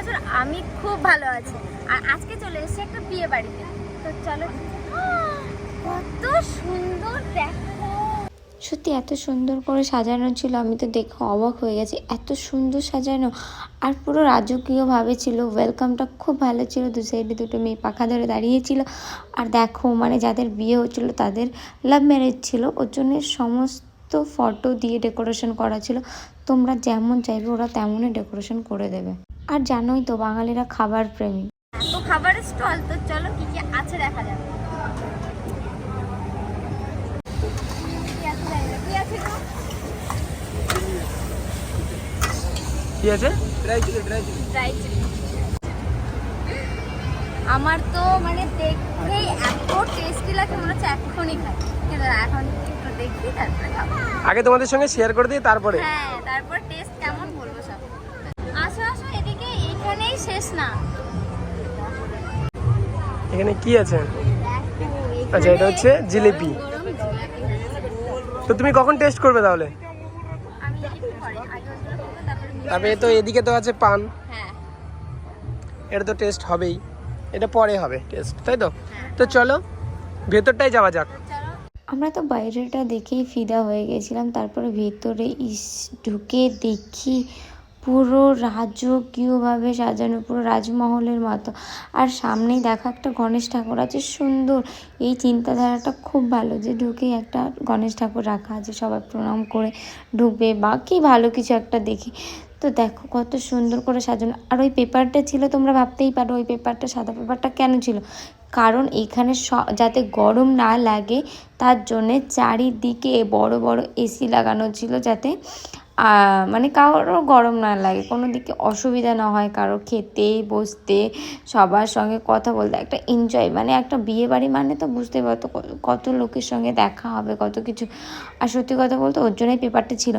বছর, আমি খুব ভালো আছি। আর আজকে চলে এসেছি একটা বিয়ে বাড়িতে। তো চলো। কত সুন্দর দেখো। সত্যি এত সুন্দর করে সাজানো ছিল, আমি তো দেখে অবাক হয়ে গেছি। এত সুন্দর সাজানো। আর পুরো রাজকীয়ভাবে ছিল। ওয়েলকামটা খুব ভালো ছিল। দু সাইডে দুটো মেয়ে পাখা ধরে দাঁড়িয়েছিল। আর দেখো মানে যাদের বিয়ে হচ্ছিল, তাদের লাভ ম্যারেজ ছিল। ওর জন্য সমস্ত ফটো দিয়ে ডেকোরেশন করা ছিল। তোমরা যেমন চাইবে, ওরা তেমনই ডেকোরেশন করে দেবে। আর জানোই তো বাঙালিরা খাবার প্রেমী। এত খাবারের স্টল তো চলো কি কি আছে দেখা যাবে কি আছে জানি না। কি আছে গো? কি আছে? ড্রাই চিলি আমার তো মানে দেখেই এত টেস্টি লাগে মনে হচ্ছে এখনই খাই। কিন্তু এখন একটু দেখি তারপরে খাব। আগে তোমাদের সঙ্গে শেয়ার করে দিই তারপরে? হ্যাঁ তারপর টেস্ট কেমন বলব সব আসো আসো এদিকে এখানেই শেষ না। এখানে কি আছে? আচ্ছা, এটা হচ্ছে জিলিপি। তো তুমি কখন টেস্ট করবে তাহলে? তারপরে তবে তো এদিকে তো আছে পান। হ্যাঁ এটা তো টেস্ট হবেই। এটা পরে হবে টেস্ট তাই তো? তো চলো ভেতরটাই যাওয়া যাক। আমরা তো বাইরেটা দেখেই ফিদা হয়ে গেছিলাম তারপরে ভেতরে ইস ঢুকে দেখি পুরো রাজকীয়ভাবে সাজানো, পুরো রাজমহলের মতো। আর সামনেই দেখা একটা গণেশ ঠাকুর আছে, সুন্দর। এই চিন্তাধারাটা খুব ভালো যে ঢুকে একটা গণেশ ঠাকুর রাখা আছে, সবাই প্রণাম করে ঢুকবে বা কি ভালো কিছু একটা দেখি। তো দেখো কত সুন্দর করে সাজানো। আর ওই পেপারটা ছিল, তোমরা ভাবতেই পারো ওই পেপারটা, সাদা পেপারটা কেন ছিল? কারণ এখানে স- যাতে গরম না লাগে, তার জন্যে চারিদিকে বড় বড় এসি লাগানো ছিল যাতে মানে কারোর গরম না লাগে, কোনো দিকে অসুবিধা না হয়, কারও খেতে, বসতে, সবার সঙ্গে কথা বলতে, একটা এনজয় মানে একটা বিয়ে বাড়ি মানে তো বুঝতে পারতো কত লোকের সঙ্গে দেখা হবে, কত কিছু। আর সত্যি কথা বলতে ওর জন্যই পেপারটা ছিল।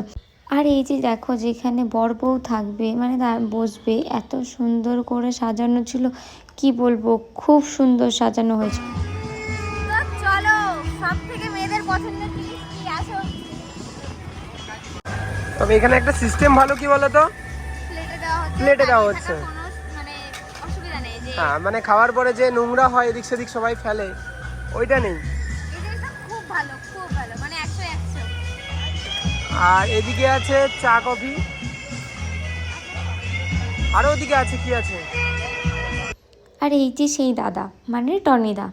আর এই যে দেখো যেখানে বর বউ থাকবে মানে বসবে, এত সুন্দর করে সাজানো ছিল, কি বলব, খুব সুন্দর সাজানো হয়েছে। চলো সব থেকে মেয়েদের তবে এখানে একটা সিস্টেম ভালো কি বলো তো প্লেটে দেওয়া হচ্ছে। মানে অসুবিধা নেই যে হ্যাঁ মানে খাওয়ার পরে যে নোংরা হয় এদিক সেদিক সবাই ফেলে ওইটা নেই। এই জিনিসটা খুব ভালো খুব ভালো মানে আর এদিকে আছে চা কফি। আরও ওদিকে আছে কি আছে? আর এই যে সেই দাদা মানে টনিদা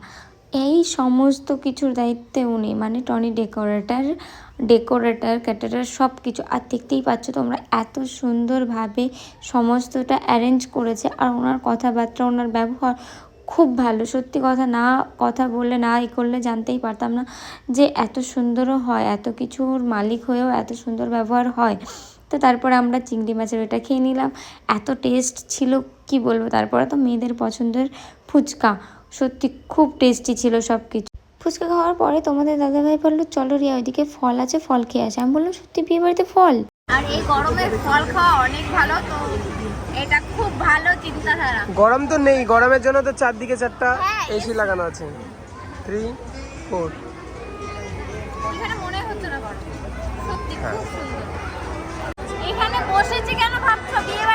এই সমস্ত কিছুর দায়িত্বে উনি মানে টনি ডেকোরেটার ডেকোরেটার, ক্যাটারার সব কিছু আর দেখতেই পাচ্ছ তোমরা এত সুন্দরভাবে সমস্তটা অ্যারেঞ্জ করেছে আর ওনার কথাবার্তা, ওনার ব্যবহার খুব ভালো। সত্যি কথা না, কথা বললে না ই করলে জানতেই পারতাম না যে এত সুন্দরও হয়, এত কিছুর মালিক হয়েও এত সুন্দর ব্যবহার হয়। তো তারপরে আমরা চিংড়ি মাছের ওটা খেয়ে নিলাম। এত টেস্ট ছিল, কি বলব? তারপরে তো মেয়েদের পছন্দের ফুচকা। সত্যি খুব টেস্টি ছিল সব কিছু ফুচকা খাওয়ার পরে তোমাদের দাদাভাই বলল চলো রিয়া ওইদিকে ফল আছে ফল খেয়ে আসে। আমি বললাম সত্যি বিয়ে বাড়িতে ফল? আর এই গরমে ফল খাওয়া অনেক ভালো তো এটা খুব ভালো চিন্তাধারা। গরম তো নেই গরমের জন্য তো চারদিকে চারটা হ্যাঁ, এসি লাগানো আছে। থ্রি ফোর এখানে মনে হচ্ছে না গরম। সত্যি হ্যাঁ। খুব সুন্দর। এখানে বসেছি কেন ভাবছ? বিয়ে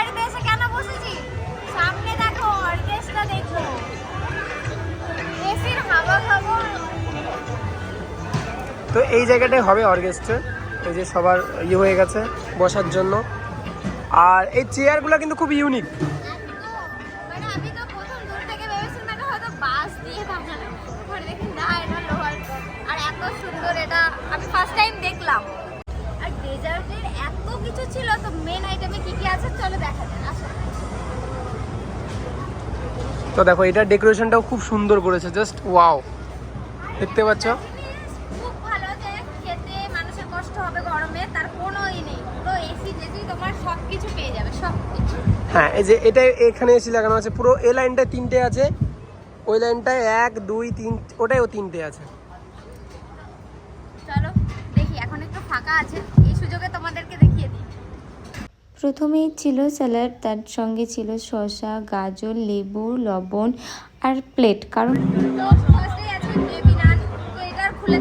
তো এই জায়গাটায় হবে অর্কেস্ট্রা এই যে সবার ইয়ে হয়ে গেছে বসার জন্য। আর এই চেয়ারগুলো কিন্তু খুব ইউনিক তো দেখো এটা ডেকোরেশনটাও খুব সুন্দর করেছে। জাস্ট ওয়াও দেখতে পাচ্ছ জিনিস খুব ভালো যে খেতে মানুষের কষ্ট হবে গরমে তার কোনো ই নেই পুরো এসি পেয়ে যাবে হ্যাঁ এই যে এটা এখানে এসি লাগানো আছে পুরো এই লাইনটায় তিনটে আছে ওই লাইনটায় এক দুই তিন ওটাইও তিনটে আছে। চলো দেখি এখন একটু ফাঁকা আছে এই সুযোগে তোমাদেরকে দেখিয়ে দিই। প্রথমেই ছিল স্যালাড তার সঙ্গে ছিল শসা গাজর লেবু লবণ আর প্লেট কারণ খুলে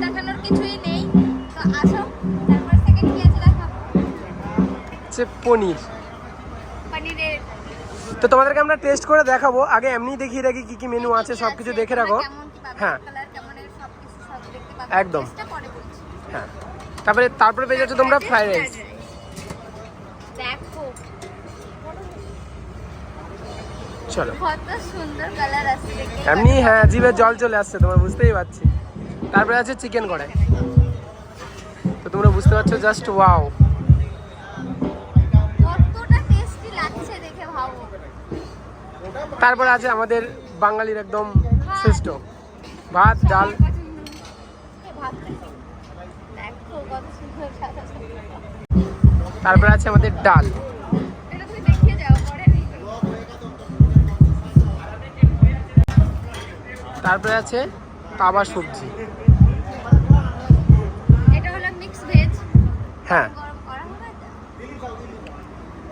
হচ্ছে পনির। পনিরের। তো তোমাদেরকে আমরা টেস্ট করে দেখাবো। আগে এমনি দেখিয়ে রাখি কি কি মেনু আছে সব কিছু দেখে রাখো। হ্যাঁ। একদম। হ্যাঁ। তারপরে তারপরে পেয়ে যাচ্ছ তোমরা ফ্রাইড রাইস চলো। এমনি হ্যাঁ জিভে জল চলে আসছে তোমার বুঝতেই পারছি। তারপরে আছে চিকেন কড়াই। তো তোমরা বুঝতে পারছ জাস্ট ওয়াও তারপরে আছে আমাদের বাঙালির একদম শ্রেষ্ঠ ভাত, ডাল। তারপরে আছে আমাদের ডাল। তারপরে আছে তাবা সবজি হ্যাঁ?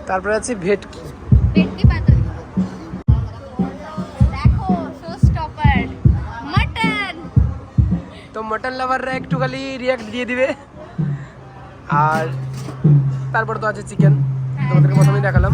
তারপরে আছে ভেটকি মটন লাভাররা একটু খালি রিয়াক্ট দিয়ে দিবে। আর তারপরে তো আছে চিকেন তোমাদেরকে প্রথমেই দেখালাম।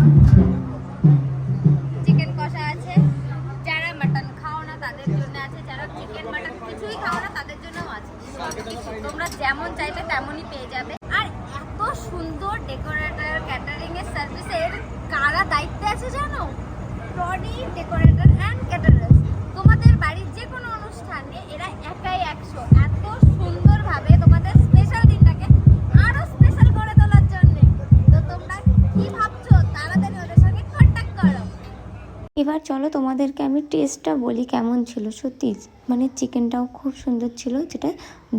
এবার চলো তোমাদেরকে আমি টেস্টটা বলি কেমন ছিল, সত্যি। মানে চিকেনটাও খুব সুন্দর ছিল, যেটা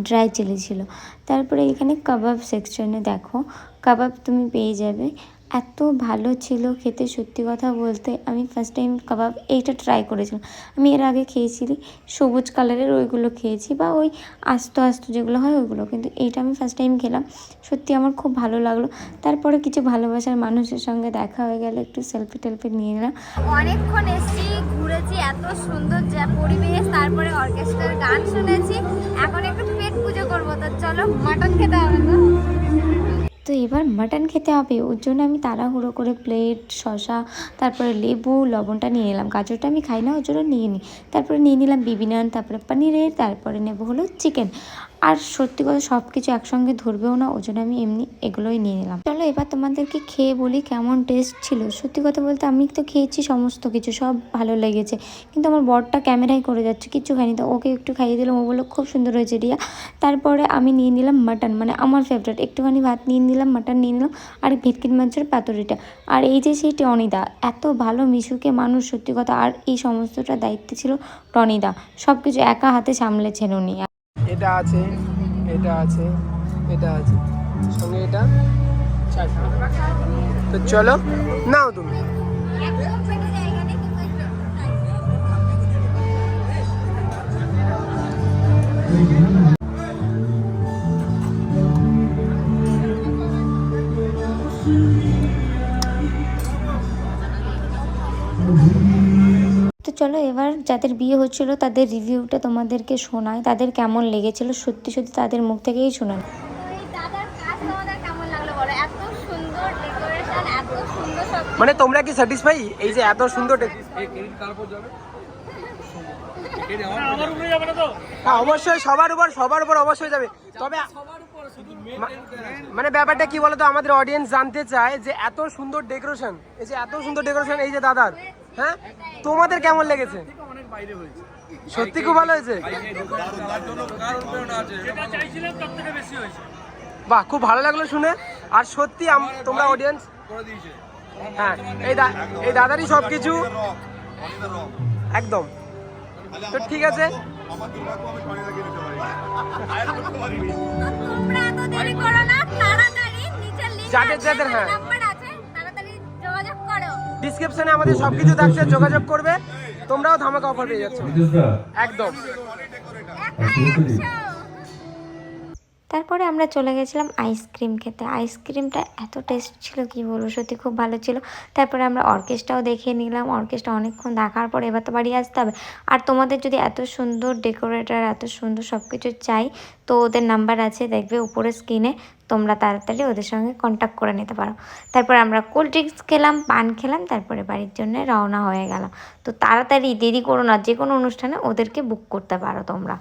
ড্রাই চিলি ছিল। তারপরে এখানে কাবাব সেকশনে দেখো কাবাব তুমি পেয়ে যাবে। এত ভালো ছিল খেতে, সত্যি কথা বলতে। আমি ফার্স্ট টাইম কাবাব এইটা ট্রাই করেছিলাম। আমি এর আগে খেয়েছিলি, সবুজ কালারের ওইগুলো খেয়েছি বা ওই আস্ত আস্ত যেগুলো হয় ওইগুলো। কিন্তু এইটা আমি ফার্স্ট টাইম খেলাম। সত্যি আমার খুব ভালো লাগল। তারপরে কিছু ভালোবাসার মানুষের সঙ্গে দেখা হয়ে গেলে, একটু সেলফি টেলফি নিয়ে নিলাম। অনেকক্ষণ এসেছি, ঘুরেছি, এত সুন্দর যা পরিবেশ, তারপরে অর্কেস্ট্রার গান শুনেছি। এখন একটু পেট পুজো করব, তো চলো মাটন খেতে হবে তো? তো এবার মাটন খেতে হবে। ওর জন্য আমি তাড়াহুড়ো করে প্লেট শশা তারপরে লেবু, লবণটা নিয়ে নিলাম। গাজরটা আমি খাই না, ওর জন্য নিয়ে নিই তারপরে নিয়ে নিলাম বিবিনান, তারপরে পনিরের, তারপরে নেব হলো চিকেন আর সত্যি কথা সব কিছু একসঙ্গে ধরবেও না, ওই আমি এমনি এগুলোই নিয়ে নিলাম। চলো এবার তোমাদেরকে খেয়ে বলি কেমন টেস্ট ছিল। সত্যি কথা বলতে আমি তো খেয়েছি সমস্ত কিছু, সব ভালো লেগেছে। কিন্তু আমার বরটা ক্যামেরায় করে যাচ্ছে কিছু খাইনি তো। ওকে একটু খাইয়ে দিলাম, ও বলল, খুব সুন্দর হয়েছে রিয়া। তারপরে আমি নিয়ে নিলাম মাটন মানে আমার ফেভারিট একটুখানি ভাত নিয়ে নিলাম মাটন নিয়ে নিলাম, আর ভেটকির মাছের পাতুরিটা। আর এই যে সেই টনিদা, এত ভালো মিশুকে মানুষ, সত্যি কথা। আর এই সমস্তটা দায়িত্বে ছিল টনিদা। সব কিছু একা হাতে সামলেছেন উনি। এটা আছে এটা আছে এটা আছে। সঙ্গে এটা তো চলো নাও তুমি। একদম চলো এবার যাদের বিয়ে হচ্ছিল তাদের রিভিউটা তোমাদেরকে শোনায় তাদের কেমন লেগেছিল? সত্যি সত্যি তাদের মুখ থেকেই শোনায় এই দাদার কাজ তোমাদের কেমন লাগল এত সুন্দর ডেকোরেশন এত সুন্দর সব মানে তোমরা কি স্যাটিসফাই এই যে এত সুন্দর হ্যাঁ অবশ্যই সবার উপর সবার উপর অবশ্যই যাবে। তবে মানে ব্যাপারটা কি বলতো? আমাদের অডিয়েন্স জানতে চায় যে এত সুন্দর ডেকোরেশন এই যে এত সুন্দর ডেকোরেশন এই যে দাদার। হ্যাঁ? তোমাদের কেমন লেগেছে? সত্যি খুব ভালো হয়েছে? বাহ খুব ভালো লাগল শুনে। আর সত্যি তোমরা অডিয়েন্স হ্যাঁ এই এই দাদারই সব কিছু একদম। তো ঠিক আছে। যাদের যাদের, হ্যাঁ। ডিসক্রিপশনে আমাদের সবকিছু থাকছে যোগাযোগ করবে তোমরাও ধামাকা অফার পেয়ে যাচ্ছ। একদম। তারপরে আমরা চলে গেছিলাম আইসক্রিম খেতে। আইসক্রিমটা এত টেস্ট ছিল, কি বলব, সত্যি খুব ভালো ছিল। তারপরে আমরা অর্কেস্ট্রাও দেখে নিলাম। অর্কেস্ট্রা অনেকক্ষণ দেখার পর এবার তো বাড়ি আসতে হবে। আর তোমাদের যদি এত সুন্দর ডেকোরেটার এত সুন্দর সব কিছু চাই, তো ওদের নাম্বার আছে, দেখবে উপরে স্ক্রিনে তোমরা তাড়াতাড়ি ওদের সঙ্গে কন্ট্যাক্ট করে নিতে পারো। তারপর আমরা কোল্ড ড্রিঙ্কস খেলাম, পান খেলাম, তারপরে বাড়ির জন্য রওনা হয়ে গেলাম। তো তাড়াতাড়ি দেরি করো না যে কোনো অনুষ্ঠানে ওদেরকে বুক করতে পারো তোমরা।